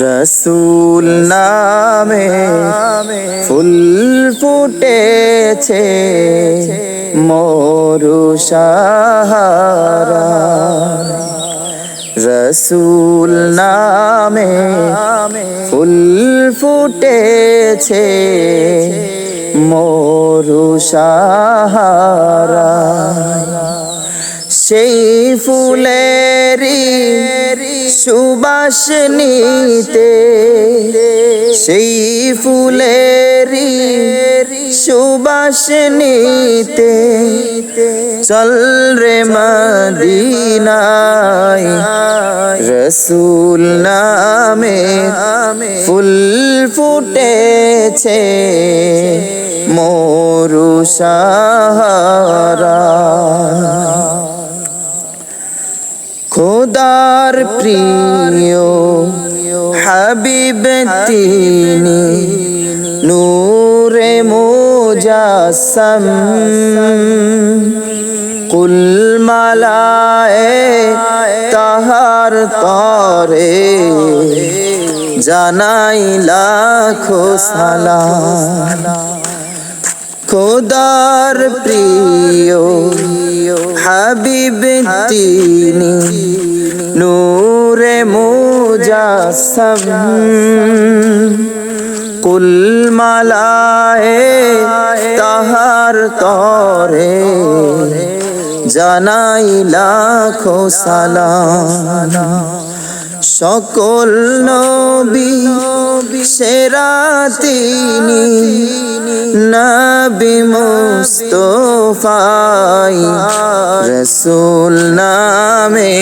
রসুল নামে ফুল ফুটেছে মরু সাহারা। রসুল নামে ফুল ফুটেছে মরু সাহারা। সেই ফুলেরি সুবাস নিতে, সেই ফুলেরি সুবাস নিতে। চল রে মদিনায়, রসুল নামে ফুল ফুটেছে মোরু সাহারা। খোদার প্রিয় হাবিব তিনি নূরে মোজাসম কুল মালায়ে তাহার তরে জানাই লাখো সালাম। খোদার প্রিয় হাবিব তিনি নূরে মোজাসম। কুল মালায়ে তাহার তরে জানাই লাখো সালাম। সকল নবী সেরা তিনি নবী মুস্তফাই রসুল নামে